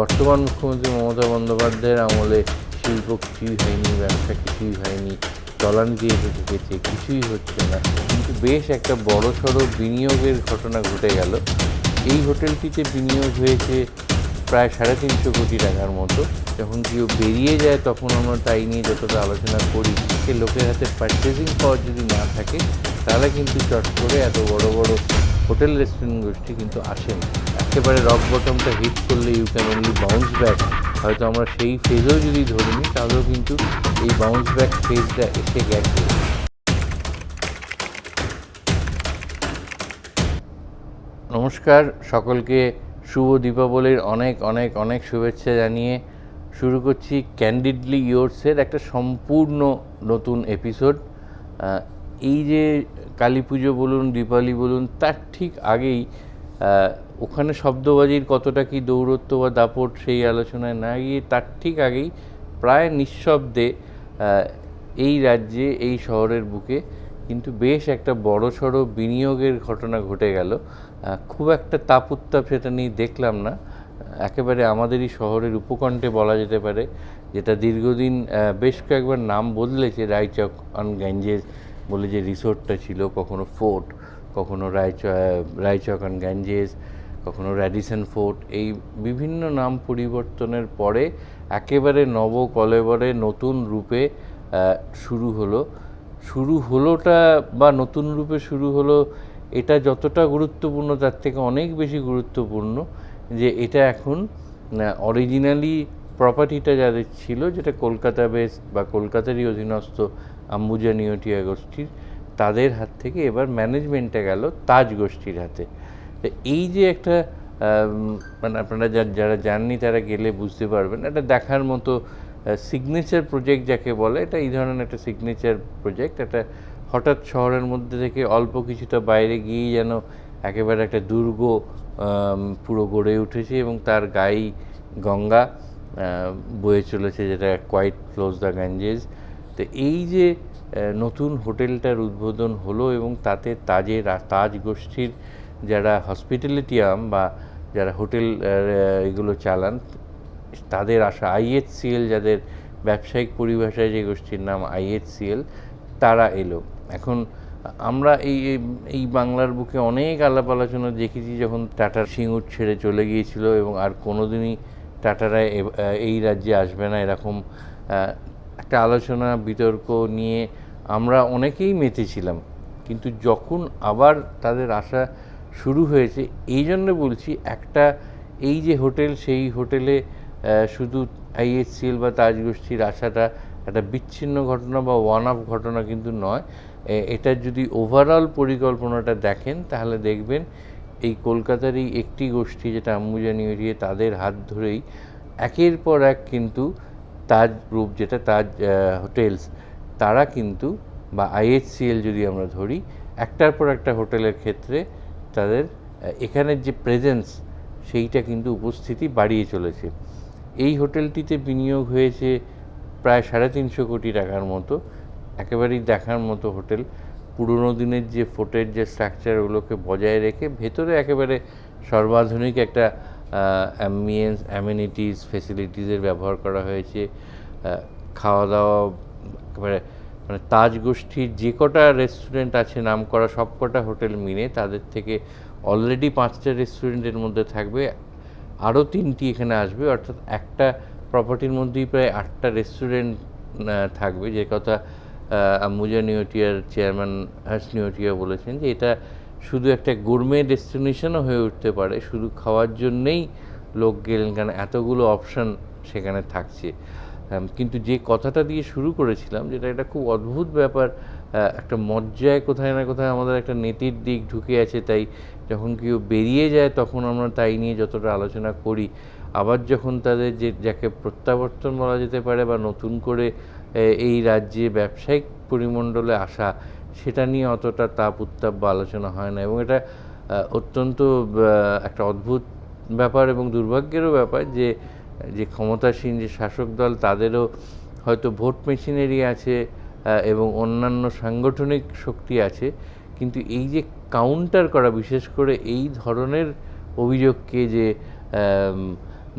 বর্তমান মুখ্যমন্ত্রী মমতা বন্দ্যোপাধ্যায়ের আমলে শিল্প কিছুই হয়নি, ব্যবসা কিছুই হয়নি চলান দিয়ে ঢুকেছে, কিছুই হচ্ছে না। কিন্তু বেশ একটা বড় সড়ো বিনিয়োগের ঘটনা ঘটে গেল। এই হোটেলটিতে বিনিয়োগ হয়েছে প্রায় সাড়ে তিনশো কোটি টাকার মতো। যখন কেউ বেরিয়ে যায়, তখন আমরা তাই নিয়ে যতটা আলোচনা করি, সে লোকের হাতে পারচেজিং পাওয়ার যদি না থাকে, তাহলে কিন্তু চট করে এত বড় বড় হোটেল রেস্টুরেন্ট গোষ্ঠী কিন্তু আসে না একেবারে রক বটমটা হিট করলে you can only bounce back হয়তো আমরা সেই ফেজেও যদি ধরে নিই, তাহলেও কিন্তু এই বাউন্স ব্যাক ফেজটা এসে গেছে। নমস্কার, সকলকে শুভ দীপাবলির অনেক অনেক অনেক শুভেচ্ছা জানিয়ে শুরু করছি ক্যান্ডিডলি ইয়োর্সের একটা সম্পূর্ণ নতুন এপিসোড এই যে কালী পুজো বলুন দীপালি বলুন, তার ঠিক আগেই ওখানে শব্দবাজির কতটা কি দৌরত্ব বা দাপট সেই আলোচনায় না গিয়ে তার ঠিক আগেই প্রায় নিঃশব্দে এই রাজ্যে, এই শহরের বুকে কিন্তু বেশ একটা বড় সড়ো বিনিয়োগের ঘটনা ঘটে গেল। খুব একটা তাপ উত্তাপ সেটা নিয়ে দেখলাম না। একেবারে আমাদেরই শহরের উপকণ্ঠে বলা যেতে পারে, যেটা দীর্ঘদিন বেশ কয়েকবার নাম বদলেছে রায়চক অন গ্যাঞ্জেস বলে যে রিসোর্টটা ছিল, কখনো ফোর্ট, কখনো রায়চ রায়চক অন গ্যাঞ্জেস, কখনো র্যাডিসন ফোর্ট, এই বিভিন্ন নাম পরিবর্তনের পরে একেবারে নব কলেবরে নতুন রূপে শুরু হলো। শুরু হলোটা বা নতুন রূপে শুরু হলো, এটা যতটা গুরুত্বপূর্ণ তার থেকে অনেক বেশি গুরুত্বপূর্ণ যে এটা এখন অরিজিনালি প্রপার্টিটা যাদের ছিল, যেটা কলকাতা বেস বা কলকাতারই অধীনস্থ আম্বুজা নিউটিয়া গোষ্ঠীর, তাদের হাত থেকে এবার ম্যানেজমেন্টটা গেল তাজ গোষ্ঠীর হাতে। এই যে একটা মানে আপনারা যারা জাননি তারা গেলে বুঝতে পারবেন এটা দেখার মতো সিগনেচার প্রজেক্ট যাকে বলে, এটা এই ধরনের একটা সিগনেচার প্রজেক্ট একটা হঠাৎ শহরের মধ্যে থেকে অল্প কিছুটা বাইরে গিয়েই যেন একেবারে একটা দুর্গ পুরো গড়ে উঠেছে এবং তার গায়ে গঙ্গা বয়ে চলেছে যেটা কোয়াইট ক্লোজ দ্য গ্যাঞ্জেস তো এই যে নতুন হোটেলটার উদ্বোধন হলো এবং তাতে তাজের তাজ গোষ্ঠীর যারা হসপিটালিটি আর্ম বা যারা হোটেল এগুলো চালান, তাদের আশা আইএইচসিএল যাদের ব্যবসায়িক পরিভাষায় যে গোষ্ঠীর নাম আইএইচসিএল তারা এলো। এখন আমরা এই, এই- বাংলার বুকে অনেক আলাপ আলোচনা দেখেছি যখন টাটার সিঙ্গুর ছেড়ে চলে গিয়েছিল এবং আর কোনোদিনই টাটারা এই রাজ্যে আসবে না এরকম একটা আলোচনা, বিতর্ক নিয়ে আমরা অনেকেই মেতেছিলাম। কিন্তু যখন আবার তাদের আসা শুরু হয়েছে, এই জন্য বলছি একটা এই যে হোটেল, সেই হোটেলে শুধু আইএসসিএল বা তাজ গোষ্ঠীর আসাটা একটা বিচ্ছিন্ন ঘটনা বা ওয়ান অফ ঘটনা কিন্তু নয়। এ- এটার যদি ওভারঅল পরিকল্পনাটা দেখেন, তাহলে দেখবেন এই কলকাতার এই একটি গোষ্ঠী, যেটা আম্বুজানি এরিয়ে তাদের হাত ধরেই, একের পর এক কিন্তু তাজ গ্রুপ যেটা তাজ হোটেলস, তারা কিন্তু বা আইএইচসিএল যদি আমরা ধরি, একটার পর একটা হোটেলের ক্ষেত্রে তাদের এখানের যে প্রেজেন্স সেইটা কিন্তু উপস্থিতি বাড়িয়ে চলেছে। এই হোটেলটিতে বিনিয়োগ হয়েছে প্রায় সাড়ে তিনশো কোটি টাকার মতো, একেবারেই দেখার মতো হোটেল। পুরনো দিনের যে ফোর্টের যে স্ট্রাকচার ওগুলোকে বজায় রেখে ভেতরে একেবারে সর্বাধুনিক একটা অ্যাম্বিয়েন্স অ্যামিনিটিস ফেসিলিটিসের ব্যবহার করা হয়েছে। খাওয়া দাওয়া একেবারে মানে তাজ গোষ্ঠীর যে কটা রেস্টুরেন্ট আছে, নাম করা সব কটা হোটেল মিলে তাদের থেকে অলরেডি পাঁচটা রেস্টুরেন্টের মধ্যে থাকবে। আরও তিনটি এখানে আসবে, অর্থাৎ একটা প্রপার্টির মধ্যেই প্রায় আটটা রেস্টুরেন্ট থাকবে। যে কথা আম্বুজা নিউটিয়ার চেয়ারম্যান হার্স নিউটিয়া বলেছেন যে এটা শুধু একটা গোরমে ডেস্টিনেশনও হয়ে উঠতে পারে, শুধু খাওয়ার জন্যেই লোক গেলেন কারণ এতগুলো অপশন সেখানে থাকছে। কিন্তু যে কথাটা দিয়ে শুরু করেছিলাম, যেটা এটা খুব অদ্ভুত ব্যাপার একটা মজ্জায় কোথায় না কোথায় আমাদের একটা নীতির দিক ঢুকে আছে, তাই যখন কেউ বেরিয়ে যায় তখন আমরা তাই নিয়ে যতটা আলোচনা করি। আবার যখন তাদের যে, যাকে প্রত্যাবর্তন বলা যেতে পারে বা নতুন করে এই রাজ্যে ব্যবসায়িক পরিমণ্ডলে আসা সেটা নিয়ে অতটা তাপ উত্তাপ বা আলোচনা হয় না এবং এটা অত্যন্ত একটা অদ্ভুত ব্যাপার এবং দুর্ভাগ্যেরও ব্যাপার যে যে ক্ষমতাসীন যে শাসক দল তাদেরও হয়তো ভোট মেশিনেরই আছে এবং অন্যান্য সাংগঠনিক শক্তি আছে, কিন্তু এই যে কাউন্টার করা, বিশেষ করে এই ধরনের অভিযোগকে যে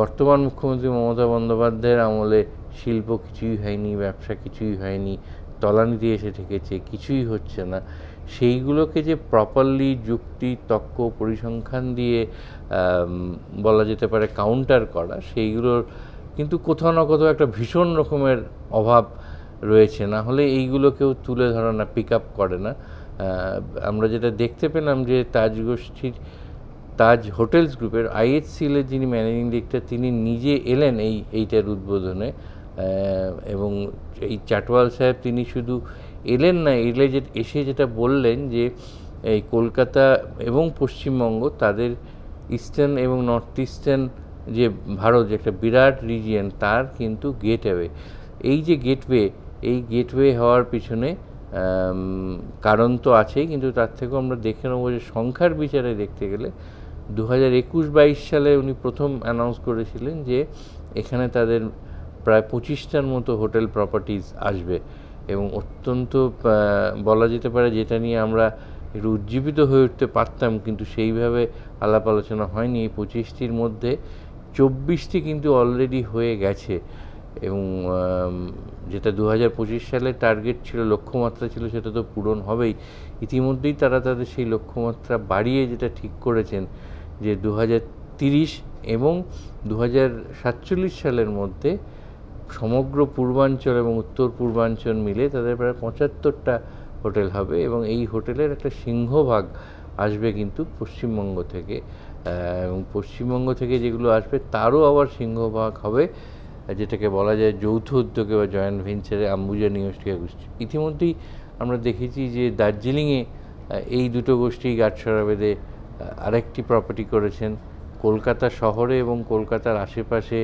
বর্তমান মুখ্যমন্ত্রী মমতা বন্দ্যোপাধ্যায়ের আমলে শিল্প কিছুই হয়নি, ব্যবসা কিছুই হয়নি তলানিতে এসে ঠেকেছে কিছুই হচ্ছে না। সেইগুলোকে যে প্রপারলি যুক্তি, তক্ক, পরিসংখ্যান দিয়ে বলা যেতে পারে কাউন্টার করা, সেইগুলোর কিন্তু কোথাও না কোথাও একটা ভীষণ রকমের অভাব রয়েছে। না হলে এইগুলো কেউ তুলে ধরে না পিক আপ করে না। আমরা যেটা দেখতে পেলাম যে তাজ গোষ্ঠীর, তাজ হোটেলস গ্রুপের আইএইচসিএলের যিনি ম্যানেজিং ডিরেক্টর তিনি নিজে এলেন এই, এইটার উদ্বোধনে। এবং এই চাটওয়াল সাহেব তিনি শুধু এলেন না, এলে যে, এসে যেটা বললেন যে, এই কলকাতা এবং পশ্চিমবঙ্গ তাদের ইস্টার্ন এবং নর্থ ইস্টার্ন যে ভারত যে একটা বিরাট রিজিয়ন তার কিন্তু গেটওয়ে এই যে গেটওয়ে এই গেটওয়ে হওয়ার পিছনে কারণ তো আছেই, কিন্তু তার থেকেও আমরা দেখে নেব যে সংখ্যার বিচারে দেখতে গেলে দু হাজার একুশ বাইশ সালে উনি প্রথম অ্যানাউন্স করেছিলেন যে, এখানে তাদের প্রায় পঁচিশটার মতো হোটেল প্রপার্টিজ আসবে এবং অত্যন্ত বলা যেতে পারে যেটা নিয়ে আমরা একটু উজ্জীবিত হয়ে উঠতে পারতাম, কিন্তু সেইভাবে আলাপ আলোচনা হয়নি। এই পঁচিশটির মধ্যে চব্বিশটি কিন্তু অলরেডি হয়ে গেছে এবং যেটা দু হাজার পঁচিশ সালে টার্গেট ছিল, লক্ষ্যমাত্রা ছিল, সেটা তো পূরণ হবেই। ইতিমধ্যেই তারা তাদের সেই লক্ষ্যমাত্রা বাড়িয়ে যেটা ঠিক করেছেন যে দু হাজার তিরিশ এবং দু হাজার সাতচল্লিশ সালের মধ্যে সমগ্র পূর্বাঞ্চল এবং উত্তর পূর্বাঞ্চল মিলে তাদের প্রায় পঁচাত্তরটা হোটেল হবে এবং এই হোটেলের একটা সিংহভাগ আসবে কিন্তু পশ্চিমবঙ্গ থেকে এবং পশ্চিমবঙ্গ থেকে যেগুলো আসবে তারও আবার সিংহভাগ হবে, যেটাকে বলা যায় যৌথ উদ্যোগে বা জয়েন্ট ভেঞ্চারে আম্বুজা নিউস্টিয়া গোষ্ঠী ইতিমধ্যেই আমরা দেখেছি যে দার্জিলিংয়ে এই দুটো গোষ্ঠী গাঁটছড়া বেঁধে আরেকটি প্রপার্টি করেছেন। কলকাতা শহরে এবং কলকাতার আশেপাশে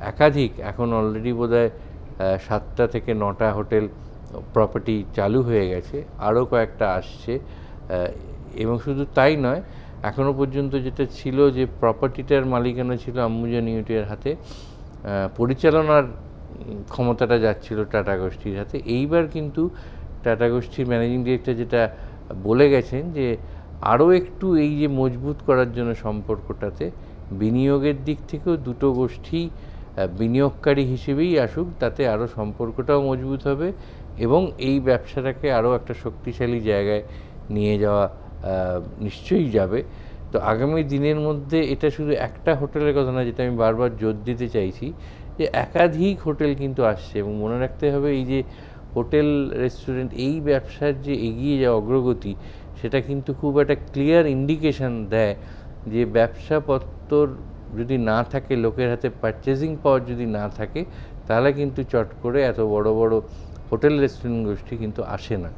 একাধিক এখন অলরেডি বোধহয় আহ, সাতটা থেকে নটা হোটেল প্রপার্টি চালু হয়ে গেছে আরও কয়েকটা আসছে এবং শুধু তাই নয় এখনও পর্যন্ত যেটা ছিল যে প্রপার্টিটার মালিকানা ছিল আম্বুজা নিউটিয়ার হাতে পরিচালনার ক্ষমতাটা যাচ্ছিল টাটা গোষ্ঠীর হাতে এইবার কিন্তু টাটা গোষ্ঠীর ম্যানেজিং ডিরেক্টর যেটা বলে গেছেন যে আরও একটু এই যে মজবুত করার জন্য সম্পর্কটাতে বিনিয়োগের দিক থেকেও দুটো গোষ্ঠী বিনিয়োগকারী হিসেবেই আসুক, তাতে আরও সম্পর্কটাও মজবুত হবে এবং এই ব্যবসাটাকে আরও একটা শক্তিশালী জায়গায় নিয়ে যাওয়া নিশ্চয়ই যাবে। তো আগামী দিনের মধ্যে এটা শুধু একটা হোটেলের কথা না, যেটা আমি বারবার জোর দিতে চাইছি, যে একাধিক হোটেল কিন্তু আসছে এবং মনে রাখতে হবে এই যে হোটেল, রেস্টুরেন্ট, এই ব্যবসার যে এগিয়ে যাওয়া অগ্রগতি, সেটা কিন্তু খুব একটা ক্লিয়ার ইন্ডিকেশন দেয় যে ব্যবসাপত্র যদি না থাকে, লোকের হাতে পারচেজিং পাওয়ার যদি না থাকে, তাহলে কিন্তু চট করে এত বড় বড় হোটেল রেস্টুরেন্ট গোষ্ঠী কিন্তু আসে না।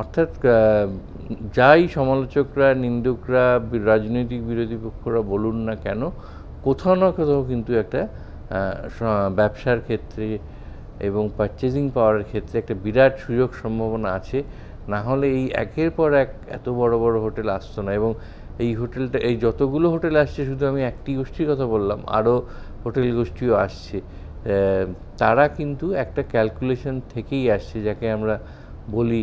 অর্থাৎ যাই সমালোচকরা, নিন্দুকরা, রাজনৈতিক বিরোধী পক্ষরা বলুন না কেন, কোথাও না কোথাও কিন্তু একটা ব্যবসার ক্ষেত্রে এবং পারচেজিং পাওয়ারের ক্ষেত্রে একটা বিরাট সুযোগ সম্ভাবনা আছে। না হলে এই একের পর এক এত বড় বড় হোটেল আসতো না এবং এই হোটেলটা, এই যতগুলো হোটেল আসছে, শুধু আমি একটি গোষ্ঠীর কথা বললাম, আরও হোটেল গোষ্ঠীও আসছে। তারা কিন্তু একটা ক্যালকুলেশন থেকেই আসছে, যাকে আমরা বলি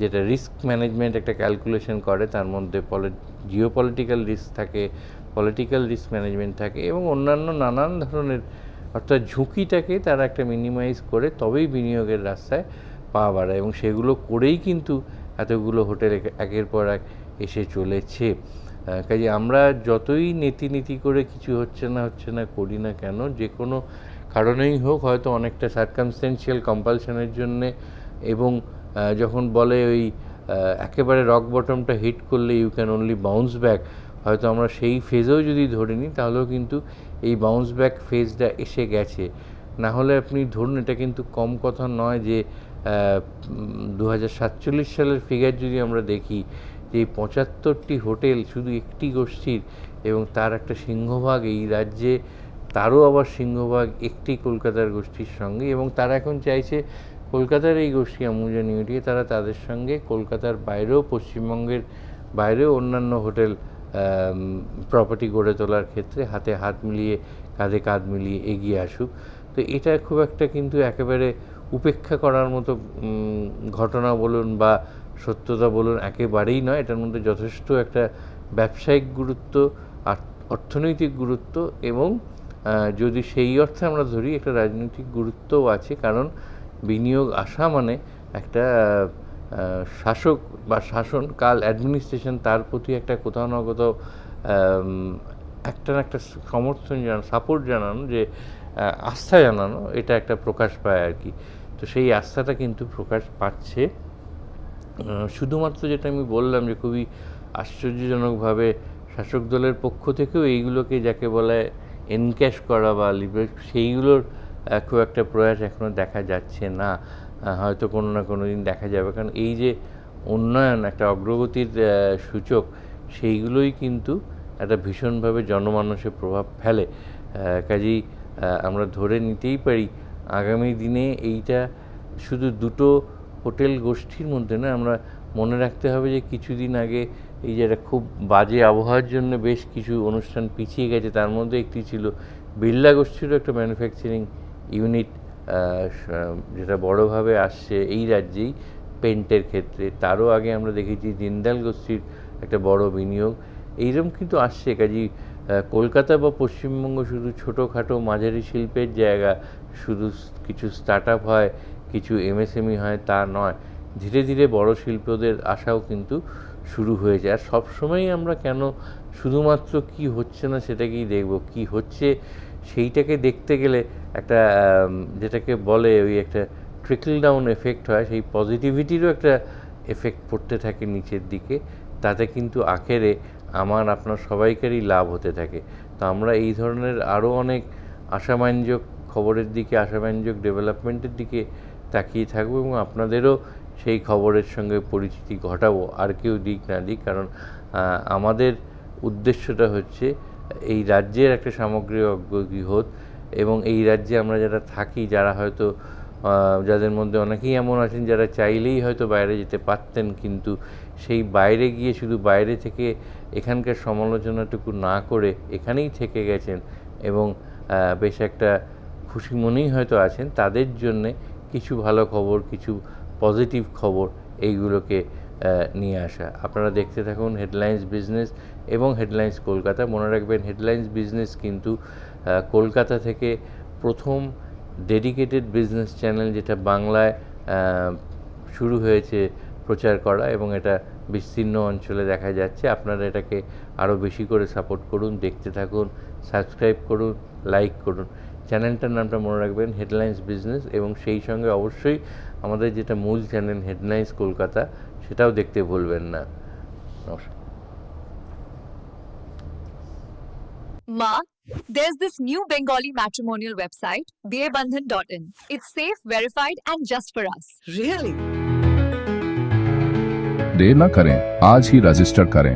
যেটা রিস্ক ম্যানেজমেন্ট একটা ক্যালকুলেশন করে, তার মধ্যে পলি জিও পলিটিক্যাল রিস্ক থাকে পলিটিক্যাল রিস্ক ম্যানেজমেন্ট থাকে, এবং অন্যান্য নানান ধরনের, অর্থাৎ ঝুঁকিটাকে তারা একটা মিনিমাইজ করে, তবেই বিনিয়োগের রাস্তায় পা বাড়ায়, এবং সেগুলো করেই কিন্তু এতগুলো হোটেল একের পর এক এসে চলেছে। কাজে আমরা যতই নীতি নীতি করে কিছু হচ্ছে না হচ্ছে না করি না কেন, যে কোনো কারণেই হোক, হয়তো অনেকটা সার্কামস্টেন্সিয়াল কম্পালশনের জন্যে এবং যখন বলে ওই একেবারে রক বটমটা হিট করলে you can only bounce back হয়তো আমরা সেই ফেজেও যদি ধরে নিই, তাহলেও কিন্তু এই বাউন্স ব্যাক ফেজটা এসে গেছে। না হলে আপনি ধরুন, এটা কিন্তু কম কথা নয় যে দু হাজার সাতচল্লিশ সালের ফিগার যদি আমরা দেখি যে পঁচাত্তরটি হোটেল শুধু একটি গোষ্ঠীর এবং তার একটা সিংহভাগ, এই রাজ্যে তারও আবার সিংহভাগ একটি কলকাতার গোষ্ঠীর সঙ্গে এবং তারা এখন চাইছে কলকাতার এই গোষ্ঠী আমুজা উঠিয়ে তারা তাদের সঙ্গে কলকাতার বাইরেও, পশ্চিমবঙ্গের বাইরেও অন্যান্য হোটেল প্রপার্টি গড়ে তোলার ক্ষেত্রে হাতে হাত মিলিয়ে, কাঁধে কাঁধ মিলিয়ে এগিয়ে আসুক। তো এটা খুব একটা কিন্তু একেবারে উপেক্ষা করার মতো ঘটনা বলুন বা সত্যতা বলুন একেবারেই নয়, এটার মধ্যে যথেষ্ট একটা ব্যবসায়িক গুরুত্ব অর্থনৈতিক গুরুত্ব এবং যদি সেই অর্থে আমরা ধরি, একটা রাজনৈতিক গুরুত্বও আছে। কারণ বিনিয়োগ আসা মানে একটা শাসক বা শাসনকাল অ্যাডমিনিস্ট্রেশন তার প্রতি একটা কোথাও না কোথাও একটা না একটা সমর্থন জানানো সাপোর্ট জানানো যে আস্থা জানানো, এটা একটা প্রকাশ পায় আর কি। তো সেই আস্থাটা কিন্তু প্রকাশ পাচ্ছে। শুধুমাত্র যেটা আমি বললাম যে খুবই আশ্চর্যজনকভাবে শাসক দলের পক্ষ থেকেও এইগুলোকে যাকে বলে এনক্যাশ করা বা লিবারেট সেইগুলোর খুব একটা প্রয়াস এখনও দেখা যাচ্ছে না। হয়তো কোনো না কোনো দিন দেখা যাবে। কারণ এই যে উন্নয়ন, একটা অগ্রগতির সূচক, সেইগুলোই কিন্তু একটা ভীষণভাবে জনমানসে প্রভাব ফেলে। কাজেই আমরা ধরে নিতেই পারি, আগামী দিনে এইটা শুধু দুটো হোটেল গোষ্ঠীর মধ্যে না, আমরা মনে রাখতে হবে যে কিছুদিন আগে এই যে একটা খুব বাজে আবহাওয়ার জন্য বেশ কিছু অনুষ্ঠান পিছিয়ে গেছে। তার মধ্যে একটি ছিল বিড়লা গোষ্ঠীরও একটা ম্যানুফ্যাকচারিং ইউনিট যেটা বড়োভাবে আসছে এই রাজ্যেই পেন্টের ক্ষেত্রে। তারও আগে আমরা দেখেছি জিন্দাল গোষ্ঠীর একটা বড় বিনিয়োগ। এইরকম কিন্তু আসছে। কাজী কলকাতা বা পশ্চিমবঙ্গ শুধু ছোটোখাটো মাঝারি শিল্পের জায়গা, শুধু কিছু স্টার্ট আপ হয় কিছু এমএসএমই হয়, তা নয়। ধীরে ধীরে বড় শিল্পদের আশাও কিন্তু শুরু হয়েছে আর সবসময়ই আমরা কেন শুধুমাত্র কি হচ্ছে না সেটাকেই দেখব। কি হচ্ছে সেইটাকে দেখতে গেলে একটা যেটাকে বলে ওই একটা ট্রিকল ডাউন এফেক্ট হয়, সেই পজিটিভিটিরও একটা এফেক্ট পড়তে থাকে নিচের দিকে। তাতে কিন্তু আখেরে আমার, আপনার সবাইকারই লাভ হতে থাকে। তো আমরা এই ধরনের আরও অনেক আশাব্যঞ্জক খবরের দিকে, আশাব্যঞ্জক ডেভেলপমেন্টের দিকে তাকিয়ে থাকব এবং আপনাদেরও সেই খবরের সঙ্গে পরিচিতি ঘটাবো, আর কেউ দিক না দিক। কারণ আমাদের উদ্দেশ্যটা হচ্ছে এই রাজ্যের একটা সামগ্রিক অগ্রগতি হোক এবং এই রাজ্যে আমরা যারা থাকি, যারা হয়তো যাদের মধ্যে অনেকেই এমন আছেন যারা চাইলেই হয়তো বাইরে যেতে পারতেন, কিন্তু সেই বাইরে গিয়ে শুধু বাইরে থেকে এখানকার সমালোচনাটুকু না করে এখানেই থেকে গেছেন এবং বেশ একটা খুশি মনেই হয়তো আছেন। তাদের জন্যে কিছু ভালো খবর, কিছু পজিটিভ খবর এইগুলোকে নিয়ে আসা। আপনারা দেখতে থাকুন হেডলাইন্স বিজনেস এবং হেডলাইন্স কলকাতা। মনে রাখবেন হেডলাইন্স বিজনেস কিন্তু কলকাতা থেকে প্রথম ডেডিকেটেড বিজনেস চ্যানেল যেটা বাংলায় শুরু হয়েছে প্রচার করা এবং এটা বিস্তীর্ণ অঞ্চলে দেখা যাচ্ছে। আপনারা এটাকে আরও বেশি করে সাপোর্ট করুন, দেখতে থাকুন সাবস্ক্রাইব করুন লাইক করুন। চ্যানেলটার নামটা মনে রাখবেন হেডলাইন্স বিজনেস এবং সেই সঙ্গে অবশ্যই আমাদের যেটা মূল চ্যানেল হেডলাইন্স কলকাতা সেটাও দেখতে ভুলবেন না নমস্কার Ma, there's this new Bengali matrimonial website, dearbandhan.in. It's safe, verified, and just for us. Really? देर न करें आज ही रजिस्टर करें